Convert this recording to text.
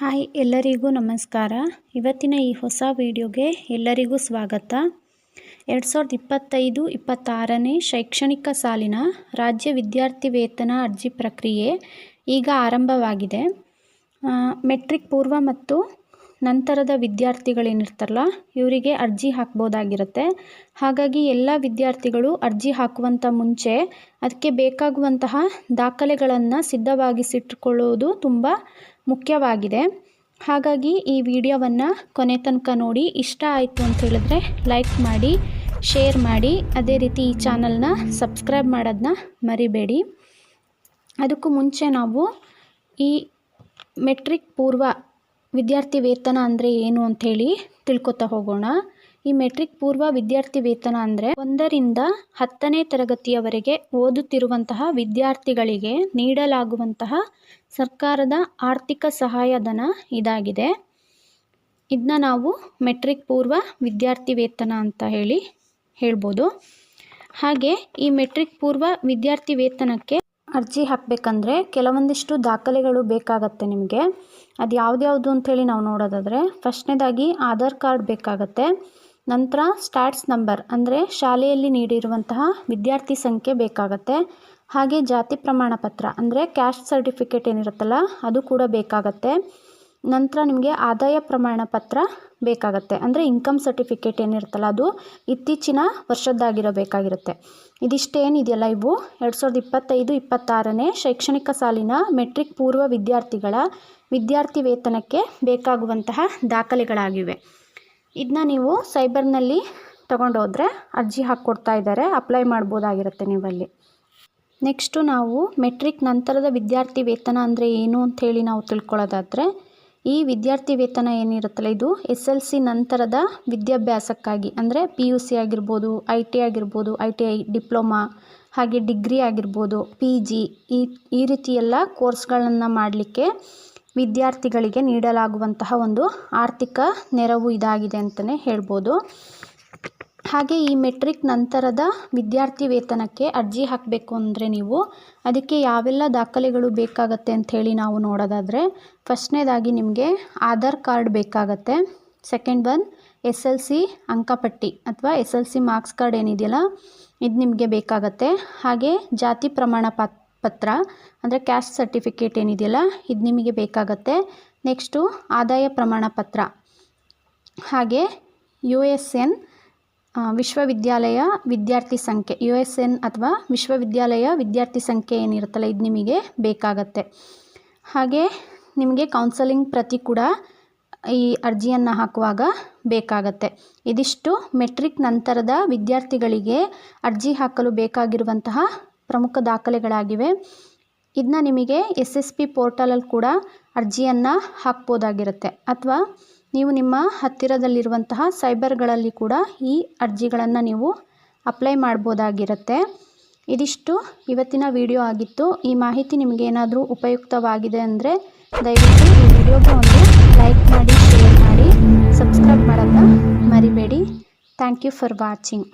Hi ಎಲ್ಲರಿಗೂ ನಮಸ್ಕಾರ. ಇವತ್ತಿನ ಈ ಹೊಸ ವಿಡಿಯೋಗೆ ಎಲ್ಲರಿಗೂ ಸ್ವಾಗತ. ಎರಡು ಸಾವಿರದ ಇಪ್ಪತ್ತೈದು ಇಪ್ಪತ್ತಾರನೇ ಶೈಕ್ಷಣಿಕ ಸಾಲಿನ ರಾಜ್ಯ ವಿದ್ಯಾರ್ಥಿ ವೇತನ ಅರ್ಜಿ ಪ್ರಕ್ರಿಯೆ ಈಗ ಆರಂಭವಾಗಿದೆ. ಮೆಟ್ರಿಕ್ ಪೂರ್ವ ಮತ್ತು ನಂತರದ ವಿದ್ಯಾರ್ಥಿಗಳೇನಿರ್ತಾರಲ್ಲ, ಇವರಿಗೆ ಅರ್ಜಿ ಹಾಕ್ಬೋದಾಗಿರುತ್ತೆ. ಹಾಗಾಗಿ ಎಲ್ಲ ವಿದ್ಯಾರ್ಥಿಗಳು ಅರ್ಜಿ ಹಾಕುವಂಥ ಮುಂಚೆ ಅದಕ್ಕೆ ಬೇಕಾಗುವಂತಹ ದಾಖಲೆಗಳನ್ನು ಸಿದ್ಧವಾಗಿಸಿಟ್ಟುಕೊಳ್ಳುವುದು ತುಂಬ ಮುಖ್ಯವಾಗಿದೆ. ಹಾಗಾಗಿ ಈ ವಿಡಿಯೋವನ್ನು ಕೊನೆ ತನಕ ನೋಡಿ, ಇಷ್ಟ ಆಯಿತು ಅಂತ ಹೇಳಿದ್ರೆ ಲೈಕ್ ಮಾಡಿ, ಶೇರ್ ಮಾಡಿ. ಅದೇ ರೀತಿ ಈ ಚಾನಲ್ನ ಸಬ್ಸ್ಕ್ರೈಬ್ ಮಾಡೋದನ್ನ ಮರಿಬೇಡಿ. ಅದಕ್ಕೂ ಮುಂಚೆ ನಾವು ಈ ಮೆಟ್ರಿಕ್ ಪೂರ್ವ ವಿದ್ಯಾರ್ಥಿ ವೇತನ ಅಂದರೆ ಏನು ಅಂಥೇಳಿ ತಿಳ್ಕೊತಾ ಹೋಗೋಣ. ಈ ಮೆಟ್ರಿಕ್ ಪೂರ್ವ ವಿದ್ಯಾರ್ಥಿ ವೇತನ ಅಂದರೆ ಒಂದರಿಂದ ಹತ್ತನೇ ತರಗತಿಯವರೆಗೆ ಓದುತ್ತಿರುವಂತಹ ವಿದ್ಯಾರ್ಥಿಗಳಿಗೆ ನೀಡಲಾಗುವಂತಹ ಸರ್ಕಾರದ ಆರ್ಥಿಕ ಸಹಾಯಧನ ಇದಾಗಿದೆ. ಇದನ್ನ ನಾವು ಮೆಟ್ರಿಕ್ ಪೂರ್ವ ವಿದ್ಯಾರ್ಥಿ ವೇತನ ಅಂತ ಹೇಳಿ ಹೇಳ್ಬೋದು. ಹಾಗೆ ಈ ಮೆಟ್ರಿಕ್ ಪೂರ್ವ ವಿದ್ಯಾರ್ಥಿ ವೇತನಕ್ಕೆ ಅರ್ಜಿ ಹಾಕಬೇಕಂದ್ರೆ ಕೆಲವೊಂದಿಷ್ಟು ದಾಖಲೆಗಳು ಬೇಕಾಗತ್ತೆ ನಿಮಗೆ. ಅದು ಯಾವ್ದ್ಯಾವುದು ಅಂಥೇಳಿ ನಾವು ನೋಡೋದಾದರೆ ಫಸ್ಟ್ನೇದಾಗಿ ಆಧಾರ್ ಕಾರ್ಡ್ ಬೇಕಾಗತ್ತೆ. ನಂತರ ಸ್ಟ್ಯಾಟ್ಸ್ ನಂಬರ್ ಅಂದರೆ ಶಾಲೆಯಲ್ಲಿ ನೀಡಿರುವಂತಹ ವಿದ್ಯಾರ್ಥಿ ಸಂಖ್ಯೆ ಬೇಕಾಗತ್ತೆ. ಹಾಗೆ ಜಾತಿ ಪ್ರಮಾಣ ಪತ್ರ ಅಂದರೆ ಕ್ಯಾಸ್ಟ್ ಸರ್ಟಿಫಿಕೇಟ್ ಏನಿರುತ್ತಲ್ಲ ಅದು ಕೂಡ ಬೇಕಾಗತ್ತೆ. ನಂತರ ನಿಮಗೆ ಆದಾಯ ಪ್ರಮಾಣ ಪತ್ರ ಬೇಕಾಗತ್ತೆ. ಅಂದರೆ ಇನ್ಕಮ್ ಸರ್ಟಿಫಿಕೇಟ್ ಏನಿರುತ್ತಲ್ಲ, ಅದು ಇತ್ತೀಚಿನ ವರ್ಷದ್ದಾಗಿರಬೇಕಾಗಿರುತ್ತೆ. ಇದಿಷ್ಟೇನಿದೆಯಲ್ಲ ಇವು? ಎರಡು ಸಾವಿರದ ಇಪ್ಪತ್ತೈದು, ಇಪ್ಪತ್ತಾರನೇ ಶೈಕ್ಷಣಿಕ ಸಾಲಿನ ಮೆಟ್ರಿಕ್ ಪೂರ್ವ ವಿದ್ಯಾರ್ಥಿಗಳ ವಿದ್ಯಾರ್ಥಿ ವೇತನಕ್ಕೆ ಬೇಕಾಗುವಂತಹ ದಾಖಲೆಗಳಾಗಿವೆ. ಇದನ್ನ ನೀವು ಸೈಬರ್ನಲ್ಲಿ ತಗೊಂಡೋದ್ರೆ ಅರ್ಜಿ ಹಾಕ್ಕೊಡ್ತಾ ಇದ್ದಾರೆ ಅಪ್ಲೈ ಮಾಡ್ಬೋದಾಗಿರುತ್ತೆ ನೀವಲ್ಲಿ. ನೆಕ್ಸ್ಟು ನಾವು ಮೆಟ್ರಿಕ್ ನಂತರದ ವಿದ್ಯಾರ್ಥಿ ವೇತನ ಅಂದರೆ ಏನು ಅಂಥೇಳಿ ನಾವು ತಿಳ್ಕೊಳ್ಳೋದಾದರೆ ಈ ವಿದ್ಯಾರ್ಥಿ ವೇತನ ಏನಿರುತ್ತಲ್ಲ, ಇದು ಎಸ್ ಎಲ್ ಸಿ ನಂತರದ ವಿದ್ಯಾಭ್ಯಾಸಕ್ಕಾಗಿ, ಅಂದರೆ ಪಿ ಯು ಸಿ ಆಗಿರ್ಬೋದು, ಐ ಟಿ ಆಗಿರ್ಬೋದು, ಐ ಟಿ ಐ ಡಿಪ್ಲೊಮಾ, ಹಾಗೆ ಡಿಗ್ರಿ ಆಗಿರ್ಬೋದು, ಪಿ ಜಿ, ಈ ಈ ರೀತಿಯೆಲ್ಲ ಕೋರ್ಸ್ಗಳನ್ನು ಮಾಡಲಿಕ್ಕೆ ವಿದ್ಯಾರ್ಥಿಗಳಿಗೆ ನೀಡಲಾಗುವಂತಹ ಒಂದು ಆರ್ಥಿಕ ನೆರವು ಇದಾಗಿದೆ ಅಂತಲೇ ಹೇಳ್ಬೋದು. ಹಾಗೆ ಈ ಮೆಟ್ರಿಕ್ ನಂತರದ ವಿದ್ಯಾರ್ಥಿ ವೇತನಕ್ಕೆ ಅರ್ಜಿ ಹಾಕಬೇಕು ಅಂದರೆ ನೀವು ಅದಕ್ಕೆ ಯಾವೆಲ್ಲ ದಾಖಲೆಗಳು ಬೇಕಾಗತ್ತೆ ಅಂಥೇಳಿ ನಾವು ನೋಡೋದಾದರೆ, ಫಸ್ಟ್ನೇದಾಗಿ ನಿಮಗೆ ಆಧಾರ್ ಕಾರ್ಡ್ ಬೇಕಾಗತ್ತೆ. Second one, S L C, ಅಂಕಪಟ್ಟಿ ಅಥವಾ S L C marks card ಏನಿದೆಯಲ್ಲ, ಇದು ನಿಮಗೆ ಬೇಕಾಗತ್ತೆ. ಹಾಗೆ ಜಾತಿ ಪ್ರಮಾಣ ಪತ್ರ ಅಂದರೆ ಕ್ಯಾಸ್ಟ್ ಸರ್ಟಿಫಿಕೇಟ್ ಏನಿದೆಯಲ್ಲ, ಇದು ನಿಮಗೆ ಬೇಕಾಗತ್ತೆ. ನೆಕ್ಸ್ಟು ಆದಾಯ ಪ್ರಮಾಣ ಪತ್ರ. ಹಾಗೆ ಯು ಎಸ್ ಎನ್ ವಿಶ್ವವಿದ್ಯಾಲಯ ವಿದ್ಯಾರ್ಥಿ ಸಂಖ್ಯೆ ಯು ಎಸ್ ಎನ್ ಅಥವಾ ವಿಶ್ವವಿದ್ಯಾಲಯ ವಿದ್ಯಾರ್ಥಿ ಸಂಖ್ಯೆ ಏನಿರುತ್ತಲ್ಲ, ಇದು ನಿಮಗೆ ಬೇಕಾಗತ್ತೆ. ಹಾಗೆ ನಿಮಗೆ ಕೌನ್ಸಲಿಂಗ್ ಪ್ರತಿ ಕೂಡ ಈ ಅರ್ಜಿಯನ್ನು ಹಾಕುವಾಗ ಬೇಕಾಗತ್ತೆ. ಇದಿಷ್ಟು ಮೆಟ್ರಿಕ್ ನಂತರದ ವಿದ್ಯಾರ್ಥಿಗಳಿಗೆ ಅರ್ಜಿ ಹಾಕಲು ಬೇಕಾಗಿರುವಂತಹ ಪ್ರಮುಖ ದಾಖಲೆಗಳಾಗಿವೆ. ಇದನ್ನ ನಿಮಗೆ ಎಸ್ ಎಸ್ ಪಿ ಪೋರ್ಟಲಲ್ಲಿ ಕೂಡ ಅರ್ಜಿಯನ್ನು ಹಾಕ್ಬೋದಾಗಿರುತ್ತೆ. ಅಥವಾ ನೀವು ನಿಮ್ಮ ಹತ್ತಿರದಲ್ಲಿರುವಂತಹ ಸೈಬರ್ಗಳಲ್ಲಿ ಕೂಡ ಈ ಅರ್ಜಿಗಳನ್ನು ನೀವು ಅಪ್ಲೈ ಮಾಡ್ಬೋದಾಗಿರುತ್ತೆ. ಇದಿಷ್ಟು ಇವತ್ತಿನ ವಿಡಿಯೋ ಆಗಿತ್ತು. ಈ ಮಾಹಿತಿ ನಿಮಗೆ ಏನಾದರೂ ಉಪಯುಕ್ತವಾಗಿದೆ ಅಂದರೆ ದಯವಿಟ್ಟು ಈ ವಿಡಿಯೋಗೆ ಒಂದು ಲೈಕ್ ಮಾಡಿ, ಶೇರ್ ಮಾಡಿ, ಸಬ್ಸ್ಕ್ರೈಬ್ ಮಾಡೋದನ್ನ ಮರಿಬೇಡಿ. Thank you for watching.